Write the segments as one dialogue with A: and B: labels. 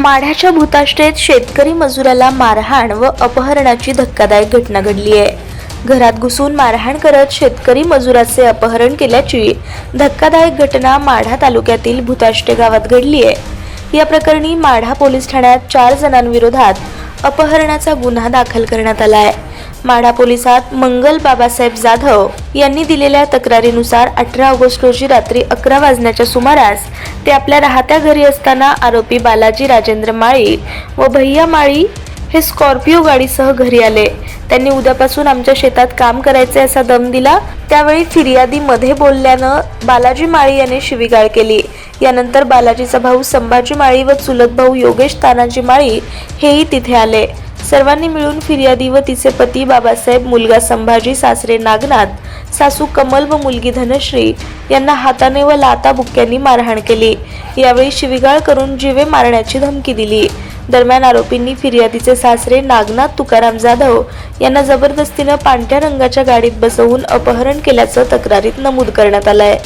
A: माढ्याच्या भूताष्टेत शेतकरी मजुराला मारहाण व अपहरणाची धक्कादायक घटना घडली आहे. घरात घुसून मारहाण करत शेतकरी मजुराचे अपहरण केल्याची धक्कादायक घटना माढा तालुक्यातील भूताष्टे गावात घडली आहे. या प्रकरणी माढा पोलीस ठाण्यात चार जणांविरोधात अपहरणाचा गुन्हा दाखल करण्यात आला आहे. माढा पोलिसात मंगल बाबासाहेब जाधव यांनी दिलेल्या तक्रारीनुसार अठरा ऑगस्ट रोजी रात्री अकरा वाजण्याच्या सुमारास ते आपल्या राहत्या घरी असताना आरोपी बालाजी राजेंद्र माळी व भैया माळी हे स्कॉर्पिओ गाडीसह घरी आले. त्यांनी उद्यापासून आमच्या शेतात काम करायचे असा दम दिला. त्यावेळी फिर्यादी मध्ये बोलल्यानं बालाजी माळी याने शिवीगाळ केली. यानंतर बालाजीचा भाऊ संभाजी माळी व चुलत भाऊ योगेश तानाजी माळी हेही तिथे आले. सर्वांनी मिळून फिर्यादी व तिचे पती बाबासाहेब मुलगा संभाजी सासरे नागनाथ सासू कमल व मुलगी धनश्री यांना हाताने व लाता बुक्क्यांनी मारहाण केली. यावेळी शिवीगाळ करून जीवे मारण्याची धमकी दिली. दरम्यान आरोपींनी फिर्यादीचे सासरे नागनाथ तुकाराम जाधव यांना जबरदस्तीनं पांढऱ्या रंगाच्या गाडीत बसवून अपहरण केल्याचं तक्रारीत नमूद करण्यात आलंय.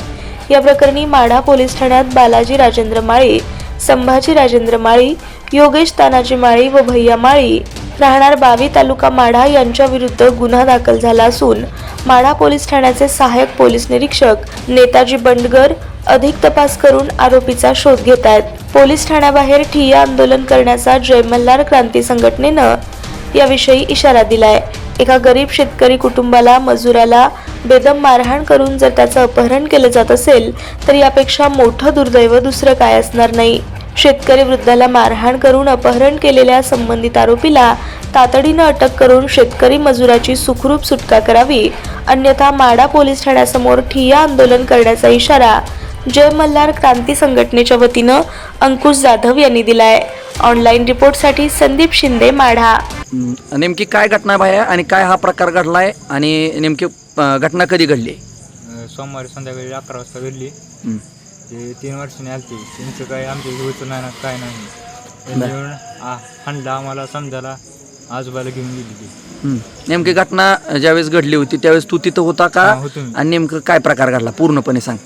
A: या प्रकरणी माढा पोलीस ठाण्यात बालाजी राजेंद्र माळी संभाजी राजेंद्र माळी योगेश तानाजी माळी व भैया माळी राहणार बावी तालुका माढा यांच्याविरुद्ध गुन्हा दाखल झाला असून माढा पोलीस ठाण्याचे सहाय्यक पोलीस निरीक्षक नेताजी बंडगर अधिक तपास करून आरोपीचा शोध घेत आहेत. पोलीस ठाण्याबाहेर ठिय्या आंदोलन करण्याचा जय मल्हार क्रांती संघटनेनं याविषयी इशारा दिलाय. एका गरीब शेतकरी कुटुंबाला मजुराला बेदम मारहाण करून जर त्याचं अपहरण केलं जात असेल तर यापेक्षा मोठं दुर्दैव दुसरं काय असणार नाही. शेतकरी वृद्धाला मारहाण करून अपहरण केलेल्या संबंधित आरोपीला तातडीनं अटक करून शेतकरी मजुराची सुखरूप सुटका करावी अन्यथा माडा पोलीस ठाण्यासमोर ठिय्या आंदोलन करण्याचा इशारा जय मल्हार क्रांती संघटनेच्या वतीनं अंकुश जाधव यांनी दिलाय. ऑनलाईन रिपोर्टसाठी संदीप शिंदे माढा.
B: नेमकी काय घटना आहे बाया आणि काय हा प्रकार घडलाय आणि नेमकी घटना कधी घडली?
C: सोमवारी संध्याकाळी अकरा वाजता घडली. ते तीन वर्षांनी आलते. त्यांचं काय आमच्या होतं नाही ना काय नाही. त्यांनी येऊन आ- हाणलं. आम्हाला समजायला आजोबाला घेऊन गेली ती.
B: हम्म. नेमकी घटना ज्यावेळेस घडली होती त्यावेळेस तू तिथं होता का?
C: हा, होतो मी.
B: आणि नेमकं काय प्रकार घडला? पूर्णपणे सांग.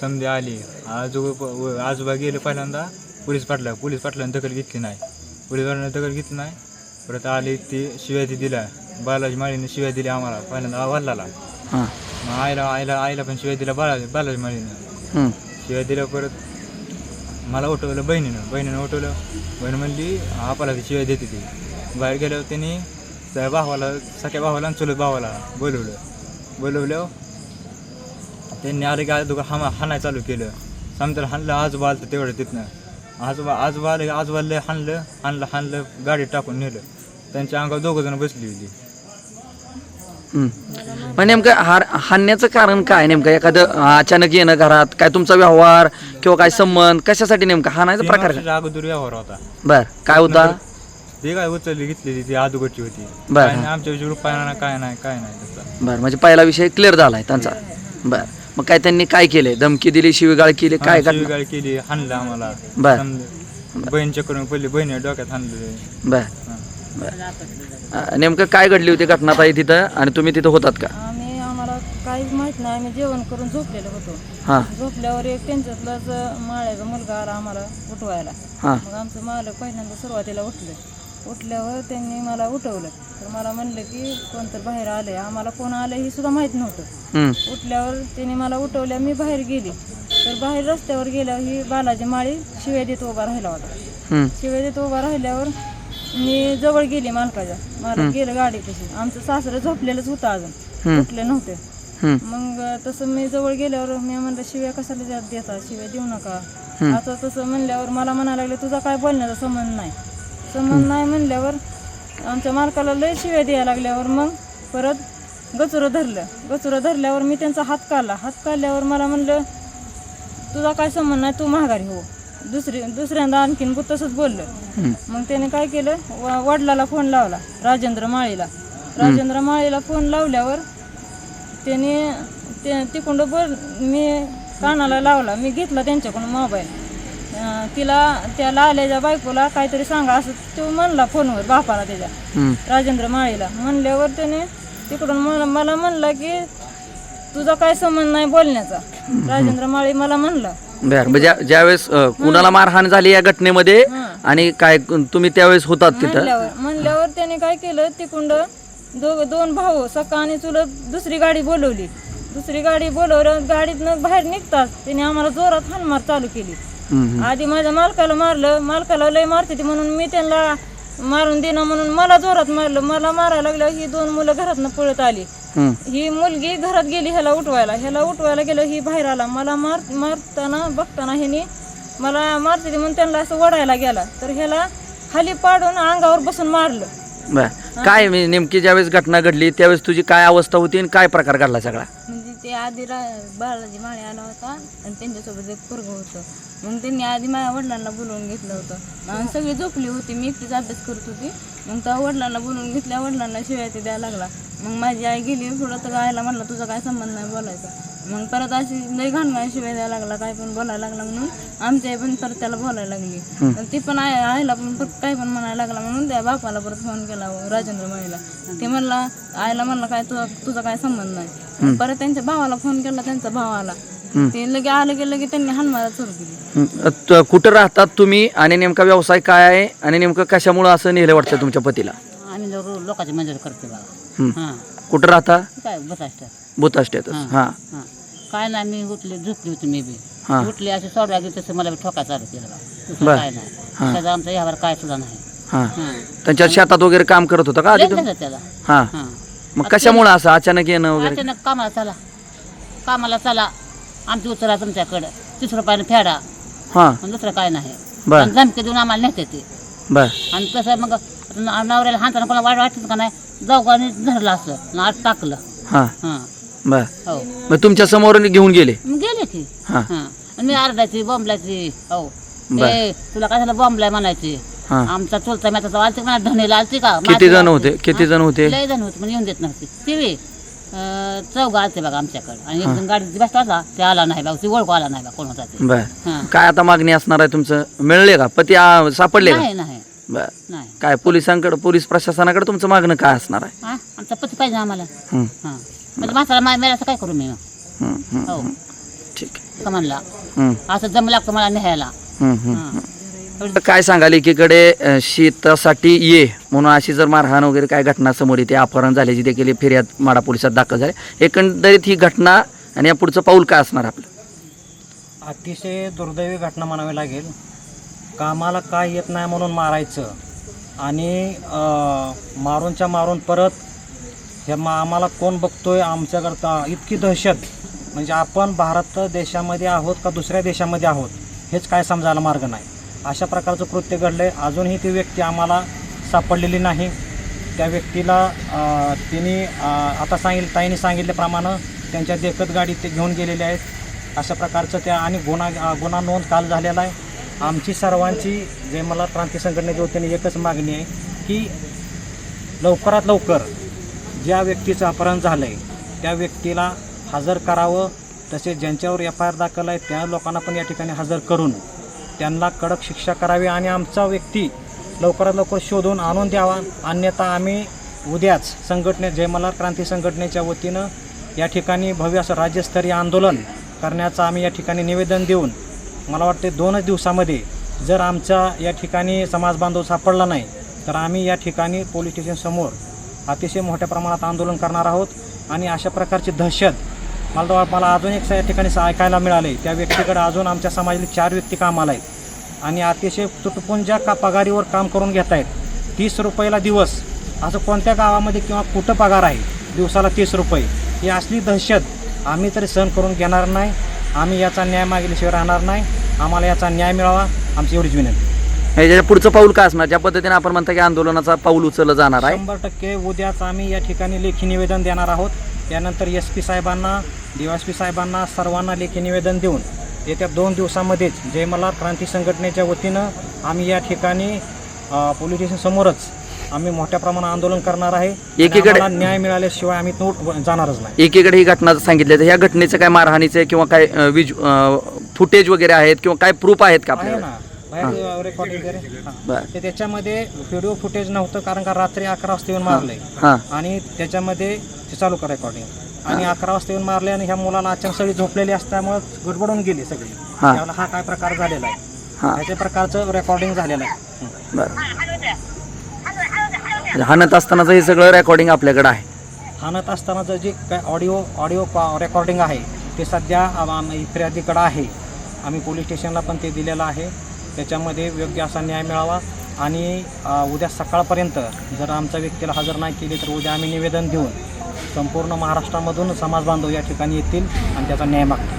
C: समजे आली. आजोबा व- आजोबा गेले पहिल्यांदा. पोलीस पाटला पोलीस पाटलाने दखल घेतली नाही. पोलीस पाटलाने दखल घेतली नाही. परत आली ती शिव्या ती दिल्या. बालाजी माळीने शिव्या दिल्या आम्हाला. पहिल्यांदा वडिलाला.
B: हां.
C: मग आईला आईला आईला पण शिव्या दिल्या बालाजी बालाजी माळीनं.
B: हम्म,
C: शिवाय दिल्या परत मला उठवलं बहिणीनं. बहिणीनं उठवलं. बहीण म्हणली आपाला ती शिवाय देते ती. बाहेर गेल्यावर त्यांनी त्या भावाला सख्या भावाला आणि चुलत भावाला बोलवलं. बोलवल्यावर त्यांनी आले की दोघं हामा हाणाय चालू केलं. समजा हाणलं आजोबा आलं तेवढं तिथनं. आजोबा आजोबा आले आजोबा लय हाणलं हाणलं हाणलं गाडीत टाकून नेलं. त्यांच्या अंगावर दोघं जण बसली होती.
B: मग नेमकं हार हाणण्याचं कारण काय? नेमकं एखादं अचानक येणं घरात काय तुमचा व्यवहार किंवा काय संबंध कशासाठी नेमका हाणायचा प्रकार काय?
C: अगोदर व्यवहार होता.
B: बर काय होता?
C: ते काय उचलली घेतलेली ती आदोगरची होती.
B: बरं.
C: काय नाही, आमच्या विषयी रुपया काय नाही काय नाही
B: बर म्हणजे पहिला विषय क्लिअर झालाय त्यांचा. बर. मग काय त्यांनी काय केलंय धमकी दिली शिवीगाळ केली काय घटना?
C: शिवीगाळ केली हाणलं आम्हाला.
B: बर.
C: समजा बहीणच्या करून पहिली बहिणी डोक्यात हाणले.
B: बर. बर. नेमकं काय घडली होती घटना ताई तिथं आणि तुम्ही तिथं होतात का?
D: आम्ही आम्हाला काहीच माहीत नाही. आम्ही जेवण करून झोपलेलो होतो.
B: हां.
D: झोपल्यावर एक त्यांच्यातलाच माळ्याचा मुलगा आला आम्हाला उठवायला.
B: हां.
D: मग आमचं मालक पहिल्यांदा सुरुवातीला उठलं. उठल्यावर त्यांनी मला उठवलं. तर मला म्हणलं की कोणतर बाहेर आलंय? आम्हाला कोण आलं हे सुद्धा माहीत नव्हतं. उठल्यावर त्यांनी मला उठवल्या मी बाहेर गेली. तर बाहेर रस्त्यावर गेल्यावर ही बालाजी माळी शिव्या देत उभा राहिला होता. शिव्या देत उभा राहिल्यावर मी जवळ गेली मालकाच्या. मालक गेलं गाडी कशी आमचं सासरं झोपलेलंच होतं अजून. उठले नव्हते. मग तसं मी जवळ गेल्यावर मी म्हणलं शिव्या कशाला द्या- देता? शिव्या देऊ नका. आता तसं म्हणल्यावर मला म्हणायला लागले तुझा काय बोलण्याचा संबंध नाही. संबंध नाही म्हणल्यावर आमच्या मालकाला लय शिव्या द्यायला लागल्यावर मग परत गचुरं धरलं. गचुरं धरल्यावर मी त्यांचा हात काढला. हात काढल्यावर मला म्हणलं तुझा काय संबंध नाही? तू महागारी हो. दुसरी दुसऱ्यांदा आणखीन बु- तसंच बोललं. मग त्याने काय केलं? व- वडिलाला फोन लावला राजेंद्र माळीला. राजेंद्र माळीला फोन लावल्यावर त्याने ते तिकडं बोल मी कानाला लावला. मी घेतला त्यांच्याकडून मोबाईल. अं, तिला त्या लाल्याच्या बायकोला काहीतरी सांगा असं तो म्हणला फोनवर बापाला त्याच्या.
B: हम्म.
D: राजेंद्र माळीला. म्हणल्यावर त्याने तिकडून मला मला म्हणला की तुझा काय संबंध नाही बोलण्याचा. राजेंद्र माळी मला म्हणला.
B: बर म्हणजे ज्या- ज्यावेळेस अं, कुणाला मारहाण झाली या घटनेमध्ये आणि काय तुम्ही त्यावेळेस होतात तिथं?
D: म्हणल्यावर म्हणल्यावर त्याने काय केलं तिकुंड दोघ दोन भाऊ सका आणि चुलत दुसरी गाडी बोलवली. दुसरी गाडी बोलवलं गाडीतनं बाहेर निघताच त्याने आम्हाला जोरात हानमार चालू केली.
B: हम्म,
D: आधी माझ्या मालकाला मारलं मालकाला लय मारते ती म्हणून मी त्यांना मारून देणं म्हणून मला जोरात मारलं. मला मारायला लागलं ही दोन मुलं घरातनं पळत आली.
B: हम्म,
D: ही मुलगी घरात गेली ह्याला उठवायला. ह्याला उठवायला गेलं ही बाहेर आला. मला मार मारताना बघताना ह्यानी मला मारते ती म्हणून त्यांना असं वडायला गेला. तर ह्याला खाली पाडून अंगावर बसून मारलं.
B: बर. काय नेमकी ज्यावेळेस घटना घडली त्यावेळेस तुझी काय अवस्था होती आणि काय प्रकार घडला सगळा?
E: म्हणजे ते आधी रा बाळाजी माळे आला होता आणि त्यांच्यासोबत एक पोरगं होतं. मग त्यांनी आधी माझ्या वडिलांना बोलवून घेतलं होतं. आणि सगळी झोपली होती मी एकटीच अभ्यास करत होती. मग त्या वडिलांना बोलवून घेतल्या वडिलांना शिवाय ते द्यायला लागला. मग माझी आई गेली थोडं तर आईला म्हणलं तुझा काय संबंध नाही बोलायचा. मग परत अशी लई घाण घाण शिवाय द्यायला लागला काय पण बोलायला लागला म्हणून आमची आई पण परत त्याला बोलायला लागली. आणि ती पण आई आईला पण परत काय पण म्हणायला लागला म्हणून त्या बापाला परत फोन केला राजेंद्र माईला. ते म्हणला आईला म्हणलं काय तुझा तुझा काय संबंध नाही. परत त्यांच्या भावाला फोन केला त्यांचा भाव आला. ते लगे आलं की लगे त्यांनी सुरू केली.
B: त- कुठं राहतात तुम्ही? आणि नेमका व्यवसाय काय आहे? आणि नेमकं कशामुळं असं नेलं वाटतं तुमच्या पतीला?
F: आम्ही लो- लोकांची मंजूर करते बघा. हां.
B: कुठं राहता?
F: काय
B: हां.
F: हां. काय नाही मी उठली झोपली होती मी बी.
B: हां.
F: उठली अशी सोडवा गेली तसं मला बी ठोका चालू केलं बा दुसरं
B: बरं.
F: काय नाही. त्याचा आमचा यावर काय सुद्धा नाही.
B: हां.
F: हां.
B: त्यांच्या शेतात वगैरे काम करत होता का आधी
F: लय
B: तुम्ही?
F: झालं त्याला.
B: हां.
F: हां.
B: मग कशामुळं असं अचानक येणं वगैरे?
F: अचानक कामाला चला. कामाला चला. आमची उचला तुमच्याकडं. तीस रुपयाने फेडा.
B: हां.
F: पण दुसरं काय नाही.
B: बर.
F: आणि धमकी देऊन आम्हाला नेते ते.
B: बर.
F: आणि कसं मग न- नवऱ्याला हाताना कोणा वाईट वाटत का नाही? जाऊ का आणि धरलं असं. आणि आत टाकलं.
B: हां.
F: हां.
B: बर.
F: हो.
B: मग तुमच्यासमोर घेऊन गेले?
F: मग गेले की
B: हां.
F: हां. आणि मी अर्धाची बॉम्बलाची हो.
B: बर.
F: तुला काय झालं बॉम्बला म्हणायची?
B: हां.
F: आमचा चुलता मी आता आलती धनीला आलती का?
B: किती
F: माझी
B: जण
F: आलती.
B: होते? किती? जण होते?
F: लय जण होते पण येऊन देत नव्हती. वे. चौघ आलते बघा आमच्याकडे. आणि एक जण गाडीत बसला होता ते आला नाही बघा. ती ओळखू आला नाही बघा कोण होता ते.
B: बर.
F: हां.
B: काय आता मागणी असणार आहे तुमचं? मिळले का? पती आ, सापडले का?
F: नाही नाही.
B: बर.
F: नाही.
B: काय पोलिसांकडे पोलीस प्रशासनाकडे तुमचं मागणं काय असणार आहे?
F: हां? आमचा पती पाहिजे आम्हाला.
B: हं,
F: हां. म्हणजे म्हातारा माय मेला काय करू मी? मग?
B: हं, हं,
F: हो
B: ठीक आहे.
F: का म्हणला.
B: हं,
F: असं जम लागतं मला न्यायला.
B: हं, हं.
F: हां.
B: काय सांगाल एकीकडे अ, शेतासाठी ये म्हणून अशी जर मारहाण वगैरे काय घटना समोर येते अपहरण झाल्याची देखील फिर्याद माडा पोलिसात दाखल झाली. एकंदरीत ही घटना आणि या पुढचं पाऊल काय असणार आपलं?
G: अतिशय दुर्दैवी घटना म्हणावी लागेल. कामाला काय येत नाही म्हणून मारायचं आणि अं, मारूनच्या मारून परत हे मा आम्हाला कोण बघतोय आमच्याकरता इतकी दहशत. म्हणजे आपण भारत देशामध्ये आहोत का दुसऱ्या देशामध्ये आहोत हेच काय समजायला मार्ग नाही. अशा प्रकारचं कृत्य घडलं आहे अजूनही ती व्यक्ती आम्हाला सापडलेली नाही. त्या व्यक्तीला तिने आता सांगितलं ताईने सांगितल्याप्रमाणे त्यांच्या देखत गाडी ते घेऊन गेलेले आहेत. अशा प्रकारचं त्या आणि गुन्हा गुन्हा नोंद काल झालेला आहे. आमची सर्वांची जे मला क्रांती संघटनेच्या वतीने एकच मागणी आहे की लवकरात लवकर ज्या व्यक्तीचं अपहरण झालं आहे त्या व्यक्तीला हजर करावं. तसेच ज्यांच्यावर एफ आय आर दाखल आहे त्या लोकांना पण या ठिकाणी हजर करून त्यांना कडक शिक्षा करावी आणि आमचा व्यक्ती लवकरात लवकर शोधून आणून द्यावा. अन्यथा आम्ही उद्याच संघटने जयमला क्रांती संघटनेच्या वतीनं या ठिकाणी भव्य असं राज्यस्तरीय आंदोलन करण्याचं आम्ही या ठिकाणी निवेदन देऊन मला वाटते दोनच दिवसामध्ये जर आमचा या ठिकाणी समाज बांधव सापडला नाही तर आम्ही या ठिकाणी पोलीस स्टेशनसमोर अतिशय मोठ्या प्रमाणात आंदोलन करणार आहोत. आणि अशा प्रकारची दहशत मला मला अजून एक या ठिकाणी ऐकायला मिळाले. त्या व्यक्तीकडे अजून आमच्या समाजातले चार व्यक्ती कामाला आहेत आणि अतिशय तुटपुंज्या का पगारीवर काम करून घेत आहेत तीस रुपयाला दिवस. असं कोणत्या गावामध्ये किंवा कुठं पगार आहे? दिवसाला तीस रुपये. ही असली दहशत आम्ही तरी सहन करून घेणार नाही. आम्ही याचा न्याय मागल्याशिवाय राहणार नाही. आम्हाला याचा न्याय मिळावा. आमची एवढीच विनंती.
B: पुढचं पाऊल काय असणार? ज्या पद्धतीने आपण म्हणता की आंदोलनाचा पाऊल उचललं जाणार आहे.
G: शंभर टक्के उद्याच आम्ही या ठिकाणी लेखी निवेदन देणार आहोत. त्यानंतर एस पी साहेबांना डी एस पी साहेबांना सर्वांना लेखी निवेदन देऊन येत्या दोन दिवसामध्येच जयमला क्रांती संघटनेच्या वतीनं आम्ही या ठिकाणी पोलीस स्टेशनसमोरच आम्ही मोठ्या प्रमाणात आंदोलन करणार आहे.
B: एकीकडे-
G: न्याय मिळाल्याशिवाय आम्ही तो जाणारच नाही.
B: एकीकडे ही घटना सांगितली तर ह्या घटनेचं काय मारहाणीचे किंवा काय विज फुटेज वगैरे आहेत किंवा काय प्रूफ आहेत का आपल्याला
G: वगैरे. त्याच्यामध्ये व्हिडिओ फुटेज नव्हतं कारण का रात्री अकरा वाजता येऊन मारलंय. आणि त्याच्यामध्ये ते चालू करा रेकॉर्डिंग आणि अकरा वाजता येऊन मारले आणि ह्या मुलाला अचानक सगळी झोपलेली असल्यामुळे गडबडून गेली सगळी.
B: हां.
G: त्यावेळेला हा काय प्रकार झालेला आहे?
B: हां.
G: ह्याच्या प्रकारचं रेकॉर्डिंग झालेलं आहे. हं.
B: बरं हाणत असतानाचं हे सगळं रेकॉर्डिंग आपल्याकडे आहे.
G: हाणत असतानाचं जे काय ऑडिओ ऑडिओ रेकॉर्डिंग आहे ते सध्या आम- आम- फिर्यादीकडं आहे. आम्ही पोलीस स्टेशनला पण ते दिलेलं आहे. त्याच्यामध्ये योग्य असा न्याय मिळावा. आणि अ, उद्या सकाळपर्यंत जर आमच्या व्यक्तीला हजर नाही केली तर उद्या आम्ही निवेदन देऊन संपूर्ण महाराष्ट्रामधून समाज बांधव या ठिकाणी येतील आणि त्याचा न्याय मागतील.